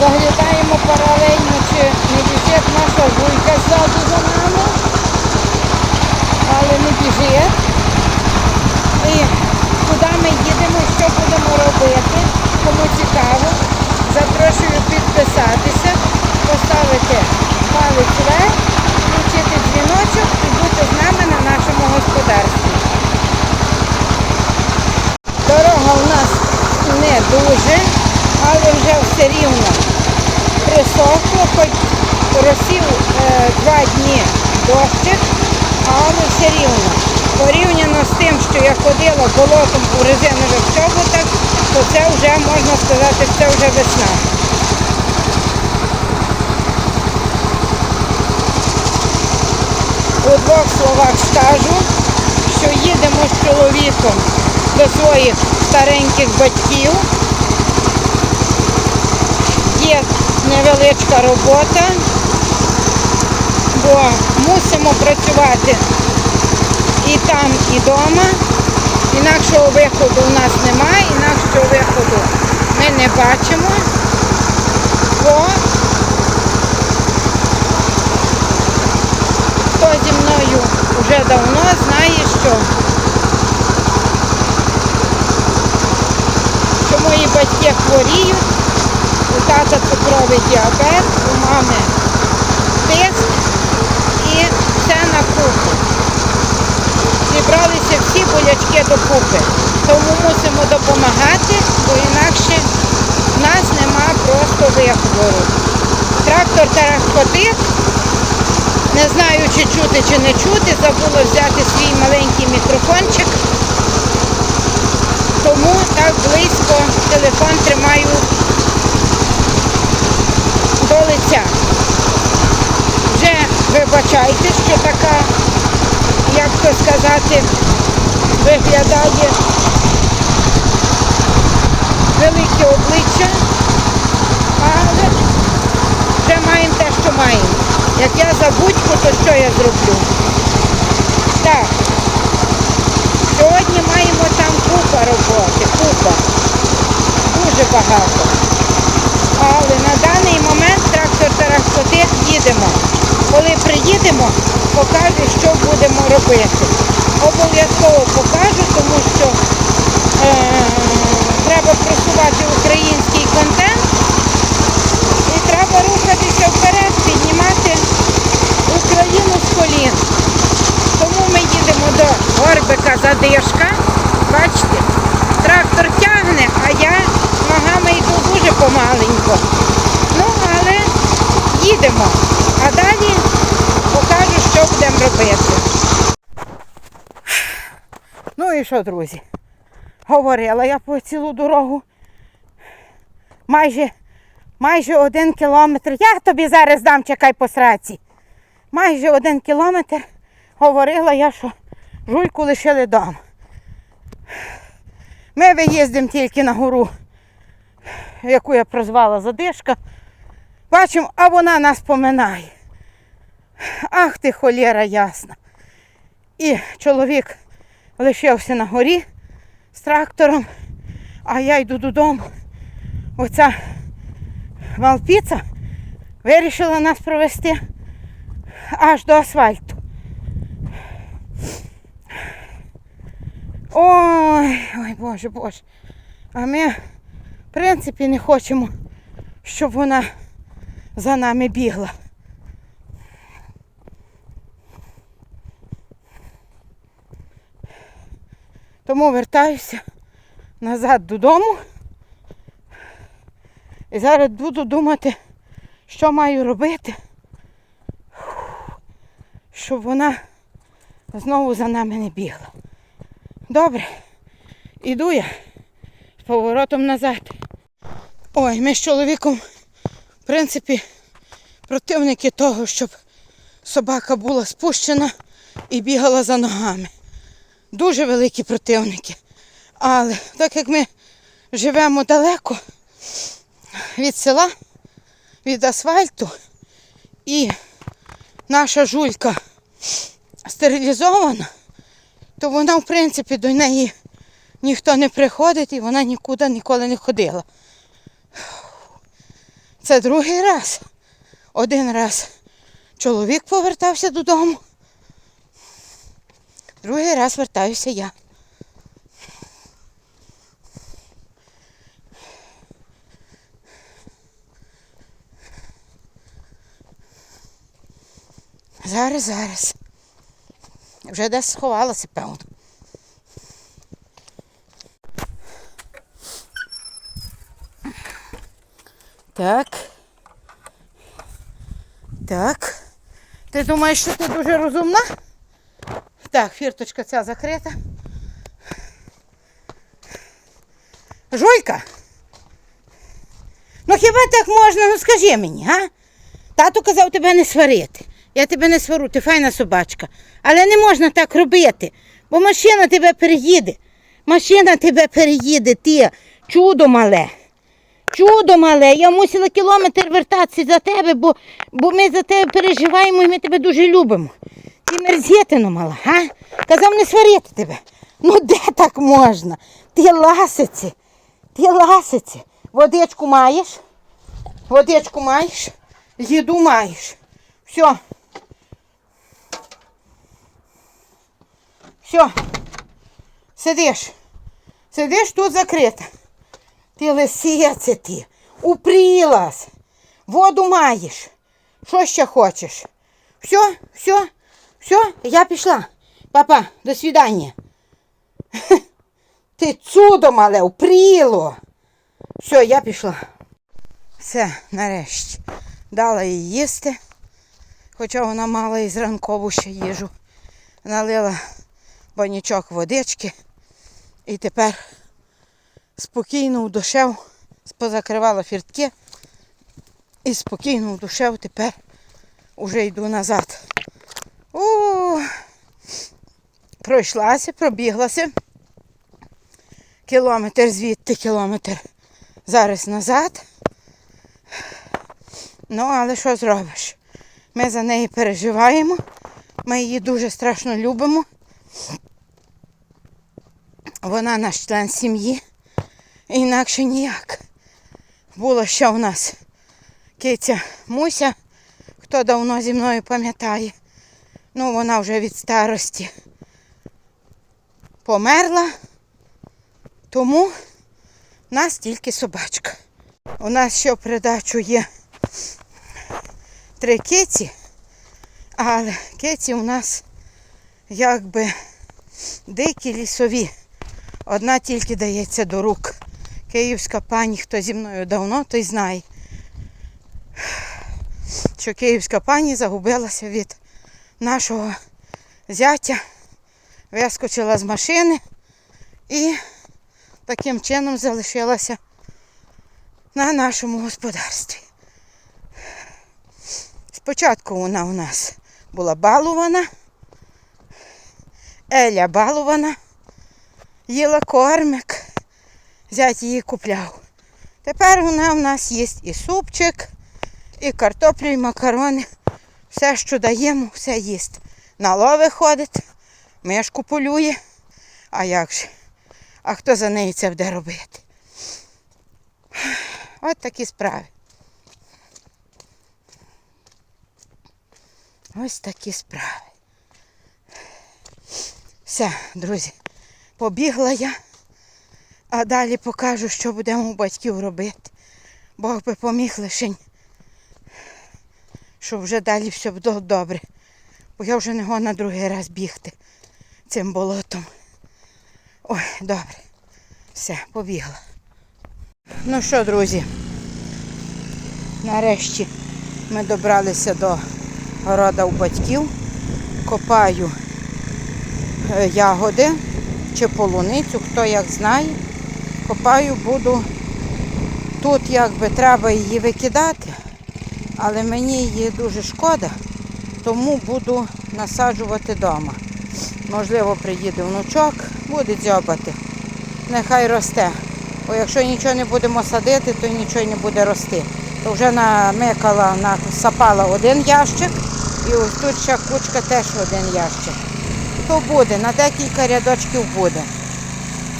Заглядаємо паралельно, чи не біжить наша жуйка ззаду за нами. Але не біжить. І куди ми їдемо, що будемо робити, кому цікаво, запрошую підписатися, поставити палець вверх, включити дзвіночок і бути з нами на нашому господарстві. Дорога у нас не дуже, рівно присохло, хоч розсів е, два дні дощик, але все рівно. Порівняно з тим, що я ходила болотом у резинових чоботах, то це вже можна сказати, це вже весна. У двох словах скажу, що їдемо з чоловіком до своїх стареньких батьків. Є невеличка робота, бо мусимо працювати і там, і вдома. Інакшого виходу у нас немає, інакшого виходу ми не бачимо, бо хто зі мною вже давно знає, що, що мої батьки хворіють, у тата діабет, у мами тиск і все на купу. Зібралися всі болячки докупи. Тому мусимо допомагати, бо інакше в нас нема просто виходу. Трактор терахкотит. Не знаю, чи чути, чи не чути. Забула взяти свій маленький мікрофончик. Тому так близько телефон тримаю до лиця. Вже вибачайте, що така, як то сказати, виглядає велике обличчя, але вже маємо те, що маємо. Як я забудьку, то що я зроблю? Так. Сьогодні маємо там купа роботи, купа. Дуже багато. Але на даний момент тарахкотит їдемо. Коли приїдемо, покажу, що будемо робити. Обов'язково покажу, тому що е, треба просувати український контент і треба рухатися вперед, піднімати Україну з колін. Тому ми їдемо до горбика задишка. Бачите, трактор тягне, а я ногами йду дуже помаленько. Ну, але їдемо. А далі покажу, що будемо робити. Ну і що, друзі? Говорила я по цілу дорогу. Майже, майже один кілометр. Я тобі зараз дам, чекай по сраці. Майже один кілометр говорила я, що жульку лишили вдома. Ми виїздимо тільки на гору, яку я прозвала задишка. Бачимо, а вона нас поминає. Ах ти холєра ясна. І чоловік лишився на горі з трактором, а я йду додому. Оця валпіца вирішила нас провести аж до асфальту. Ой, ой, Боже, Боже. А ми, в принципі, не хочемо, щоб вона за нами бігла. Тому вертаюся назад додому. І зараз буду думати, що маю робити, щоб вона знову за нами не бігла. Добре, іду я з поворотом назад. Ой, ми з чоловіком, в принципі, противники того, щоб собака була спущена і бігала за ногами. Дуже великі противники. Але так як ми живемо далеко від села, від асфальту, і наша жулька стерилізована, то вона, в принципі, до неї ніхто не приходить і вона нікуди ніколи не ходила. Це другий раз. Один раз чоловік повертався додому. Другий раз вертаюся я. Зараз, зараз. Вже десь сховалася, певно. Так. Так. Ти думаєш, що ти дуже розумна? Так, фірточка ця закрита. Жулька. Ну хіба так можна? Ну скажи мені, га? Тато казав тебе не сварити. Я тебе не свару, ти файна собачка. Але не можна так робити, бо машина тебе переїде. Машина тебе переїде, ти чудо мале. Чудо мале, я мусила кілометр вертатися за тебе, бо, бо ми за тебе переживаємо і ми тебе дуже любимо. Ти мерзєтино мала, га? Казав не сварити тебе. Ну де так можна? Ти ласиці, ти ласиці. Водичку маєш? Водичку маєш? Їду маєш. Все. Все. Сидиш. Сидиш тут закрита. Ти лисице ти. Упрілась. Воду маєш. Що ще хочеш? Все, все, все, я пішла. Папа, до свидання. Ти чудо мале, упріло. Все, я пішла. Все, нарешті. Дала їй їсти. Хоча вона мала і зранкову ще їжу. Налила банячок водички. І тепер спокійно у душев, позакривала фіртки. І спокійно у душев тепер уже йду назад. О, пройшлася, пробіглася. Кілометр звідти, кілометр зараз назад. Ну, але що зробиш? Ми за неї переживаємо. Ми її дуже страшно любимо. Вона наш член сім'ї. Інакше ніяк. Було ще у нас киця Муся, хто давно зі мною пам'ятає. Ну, вона вже від старості померла, тому в нас тільки собачка. У нас ще в придачу є три киці, але киці у нас якби дикі лісові. Одна тільки дається до рук. Київська пані, хто зі мною давно, той знає, що київська пані загубилася від нашого зятя, вискочила з машини і таким чином залишилася на нашому господарстві. Спочатку вона у нас була балувана, Еля балувана, їла кормик, зять її купляв. Тепер вона в нас їсть і супчик, і картоплю, і макарони. Все, що даємо, все їсть. На лови ходить, мишку полює. А як же? А хто за неї це буде робити? От такі справи. Ось такі справи. Все, друзі, побігла я, а далі покажу, що будемо у батьків робити. Бог би поміг лишень, щоб вже далі все було добре. Бо я вже не гона другий раз бігти цим болотом. Ой, добре. Все, побігла. Ну що, друзі, нарешті ми добралися до города у батьків. Копаю е, ягоди чи полуницю, хто як знає. Копаю, буду тут якби треба її викидати, але мені її дуже шкода, тому буду насаджувати вдома. Можливо, приїде внучок, буде дзьобати. Нехай росте. Бо якщо нічого не будемо садити, то нічого не буде рости. То вже намикала, насапала один ящик і ось тут ще кучка теж один ящик. То буде, на декілька рядочків буде.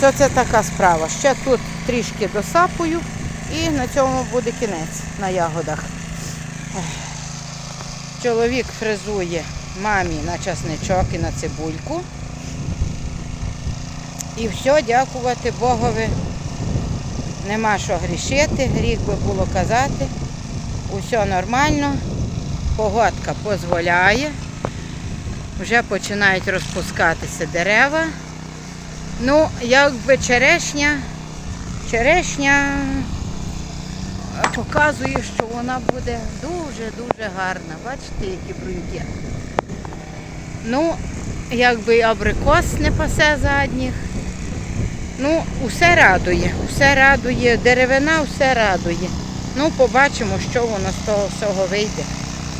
Це, це така справа. Ще тут трішки досапую І на цьому буде кінець на ягодах. Чоловік фрезує мамі на часничок і на цибульку. І все, дякувати Богові. Нема що грішити, гріх би було казати. Усе нормально, погодка дозволяє. Вже починають розпускатися дерева. Ну, якби черешня, черешня показує, що вона буде дуже-дуже гарна. Бачите, які бруньки. Ну, якби і абрикос не пасе задніх. Ну, усе радує, усе радує, деревина все радує. Ну, побачимо, що воно з того всього вийде.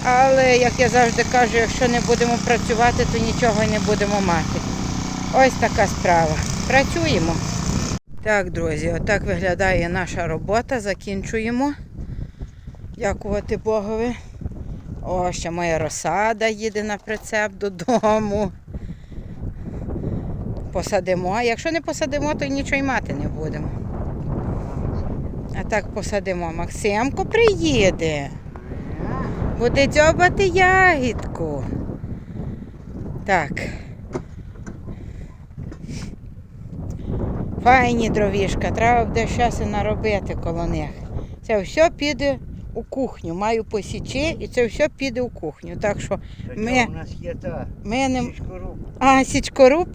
Але, як я завжди кажу, якщо не будемо працювати, то нічого не будемо мати. Ось така справа. Працюємо. Так, друзі, отак виглядає наша робота. Закінчуємо. Дякувати Богові. О, ще моя розсада їде на прицеп додому. Посадимо. А якщо не посадимо, то нічого й мати не будемо. А так посадимо. Максимко приїде. Буде дзьобати ягідку. Так. Файні дровішка, треба буде щось наробити коло них. Це все піде у кухню. Маю посічі і це все піде у кухню. Так що Ми- У нас є та ми не, січкоруб. а, січкоруб.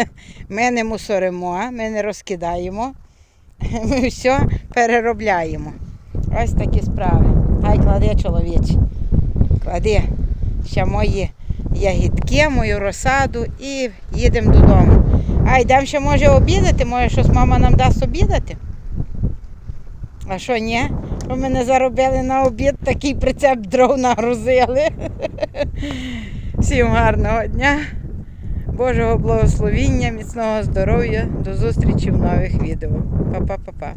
Ми не мусоримо, ми не розкидаємо. Ми все переробляємо. Ось такі справи. Хай кладе чоловіч. Клади ще мої ягідки, мою розсаду і їдемо додому. А йдемо ще може обідати, може щось мама нам дасть обідати. А що ні? Що ми не заробили на обід, такий прицеп дров нагрузили. Всім гарного дня, Божого благословіння, міцного здоров'я, до зустрічі в нових відео. Па-па-па-па.